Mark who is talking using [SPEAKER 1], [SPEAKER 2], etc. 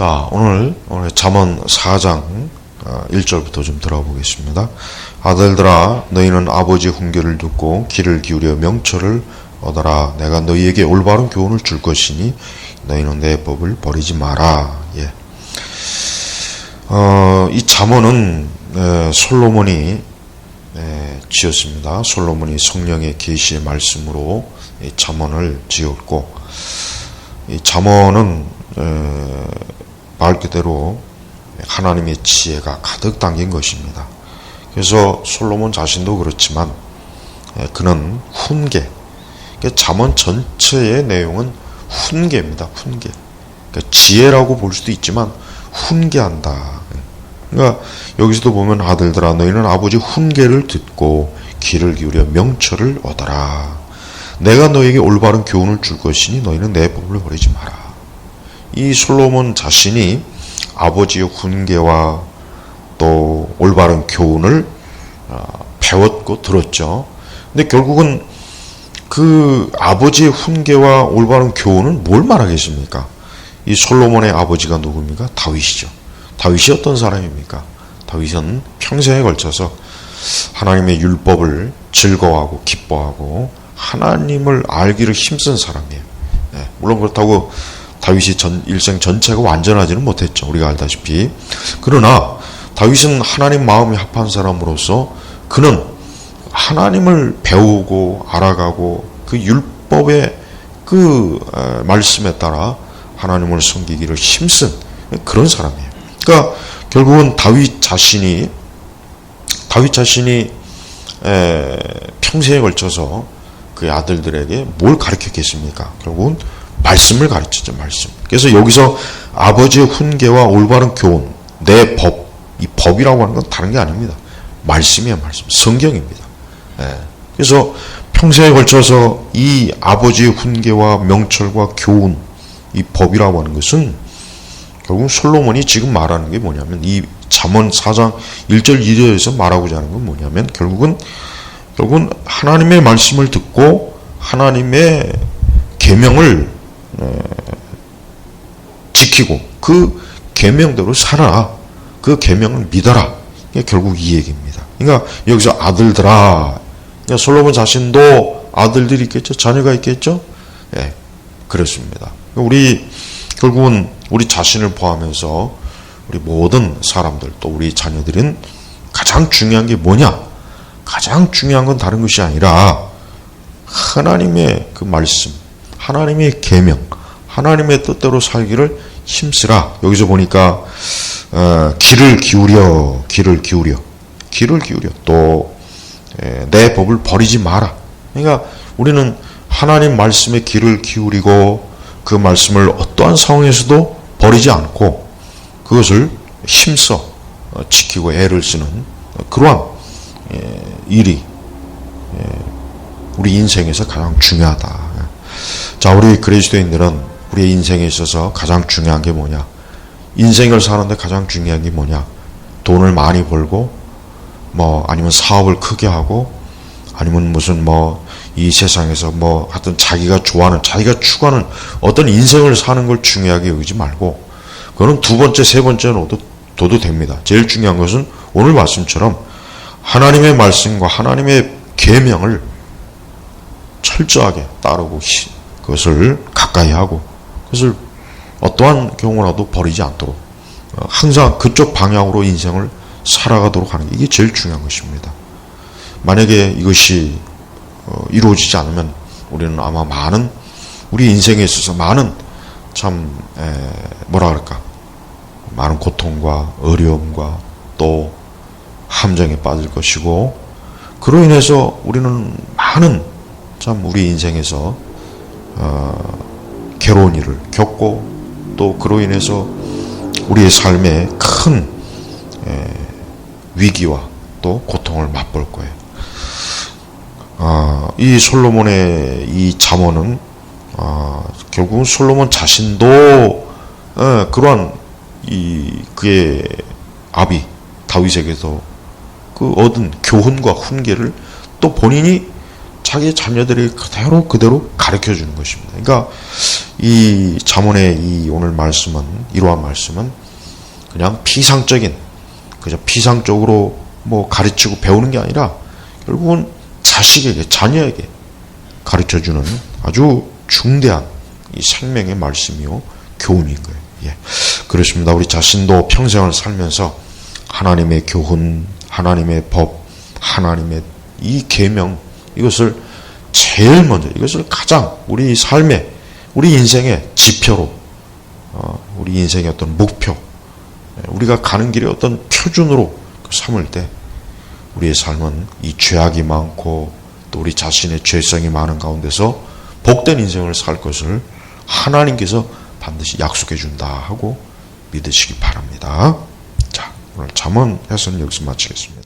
[SPEAKER 1] 자, 오늘, 오늘 잠언 4장 1절부터 좀 들어보겠습니다. 아들들아, 너희는 아버지 훈계를 듣고 귀를 기울여 명철을 얻어라. 내가 너희에게 올바른 교훈을 줄 것이니 너희는 내 법을 버리지 마라. 예. 어, 이 잠언은 에, 솔로몬이 에, 지었습니다. 솔로몬이 성령의 계시의 말씀으로 이 잠언을 지었고 이 잠언은 에, 말 그대로 하나님의 지혜가 가득 담긴 것입니다. 그래서 솔로몬 자신도 그렇지만 에, 그는 훈계, 그러니까 잠언 전체의 내용은 훈계입니다. 훈계. 그러니까 지혜라고 볼 수도 있지만 훈계한다. 그러니까 여기서도 보면 아들들아 너희는 아버지 훈계를 듣고 귀를 기울여 명철을 얻어라. 내가 너에게 올바른 교훈을 줄 것이니 너희는 내 법을 버리지 마라. 이 솔로몬 자신이 아버지의 훈계와 또 올바른 교훈을 어, 배웠고 들었죠. 근데 결국은 그 아버지의 훈계와 올바른 교훈은 뭘 말하겠습니까? 이 솔로몬의 아버지가 누굽니까? 다윗이죠. 다윗이 어떤 사람입니까? 다윗은 평생에 걸쳐서 하나님의 율법을 즐거워하고 기뻐하고 하나님을 알기를 힘쓴 사람이에요. 네, 물론 그렇다고 다윗이 전, 일생 전체가 완전하지는 못했죠. 우리가 알다시피. 그러나 다윗은 하나님 마음이 합한 사람으로서 그는 하나님을 배우고 알아가고 그 율법의 그 말씀에 따라 하나님을 섬기기를 힘쓴 그런 사람이에요. 그러니까 결국은 다윗 자신이 다윗 자신이 평생에 걸쳐서 그 아들들에게 뭘 가르쳤겠습니까? 결국은 말씀을 가르쳤죠, 말씀. 그래서 여기서 아버지의 훈계와 올바른 교훈, 내 법, 이 법이라고 하는 건 다른 게 아닙니다. 말씀이야, 말씀. 성경입니다. 그래서 평생에 걸쳐서 이 아버지의 훈계와 명철과 교훈, 이 법이라고 하는 것은 결국 솔로몬이 지금 말하는 게 뭐냐면 이 잠언 4장 1절 2절에서 말하고자 하는 건 뭐냐면 결국은 결국은 하나님의 말씀을 듣고 하나님의 계명을 지키고 그 계명대로 살아라. 그 계명을 믿어라. 이게 결국 이 얘기입니다. 그러니까 여기서 아들들아 그러니까 솔로몬 자신도 아들들이 있겠죠. 자녀가 있겠죠. 예. 그렇습니다. 우리 결국은 우리 자신을 포함해서 우리 모든 사람들 또 우리 자녀들은 가장 중요한 게 뭐냐? 가장 중요한 건 다른 것이 아니라 하나님의 그 말씀, 하나님의 계명, 하나님의 뜻대로 살기를 힘쓰라. 여기서 보니까 어, 귀를 기울여, 귀를 기울여, 귀를 기울여 또 내 법을 버리지 마라. 그러니까 우리는 하나님 말씀에 귀를 기울이고 그 말씀을 어떠한 상황에서도 버리지 않고 그것을 힘써 지키고 애를 쓰는 그러한 일이 우리 인생에서 가장 중요하다. 자, 우리 그리스도인들은 우리의 인생에 있어서 가장 중요한 게 뭐냐? 인생을 사는데 가장 중요한 게 뭐냐? 돈을 많이 벌고 뭐 아니면 사업을 크게 하고 아니면 무슨 뭐 이 세상에서 뭐 하여튼 자기가 좋아하는 자기가 추구하는 어떤 인생을 사는 걸 중요하게 여기지 말고 그거는 두 번째 세 번째는 도, 둬도 됩니다. 제일 중요한 것은 오늘 말씀처럼 하나님의 말씀과 하나님의 계명을 철저하게 따르고 그것을 가까이 하고 그것을 어떠한 경우라도 버리지 않도록 항상 그쪽 방향으로 인생을 살아가도록 하는 게 이게 제일 중요한 것입니다. 만약에 이것이 이루어지지 않으면 우리는 아마 많은 우리 인생에 있어서 많은 참 뭐라 그럴까 많은 고통과 어려움과 또 함정에 빠질 것이고 그로 인해서 우리는 많은 참 우리 인생에서 어, 괴로운 일을 겪고 또 그로 인해서 우리의 삶에 큰 위기와 또 고통을 맛볼 거예요. 아, 이 솔로몬의 이 잠언은 아, 결국은 솔로몬 자신도 에, 그러한 이 그의 아비 다윗에게서 그 얻은 교훈과 훈계를 또 본인이 자기 자녀들이 그대로 그대로 가르쳐 주는 것입니다. 그러니까 이 잠언의 이 오늘 말씀은 이러한 말씀은 그냥 피상적인 그저 피상적으로 뭐 가르치고 배우는 게 아니라 결국은 자식에게 자녀에게 가르쳐 주는 아주 중대한 이 생명의 말씀이요 교훈인 거예요. 예. 그렇습니다. 우리 자신도 평생을 살면서 하나님의 교훈, 하나님의 법, 하나님의 이 계명 이것을 제일 먼저 이것을 가장 우리 삶의 우리 인생의 지표로 어, 우리 인생의 어떤 목표 예, 우리가 가는 길의 어떤 표준으로 삼을 때 우리의 삶은 이 죄악이 많고 또 우리 자신의 죄성이 많은 가운데서 복된 인생을 살 것을 하나님께서 반드시 약속해 준다 하고 믿으시기 바랍니다. 자, 오늘 잠언 해설은 여기서 마치겠습니다.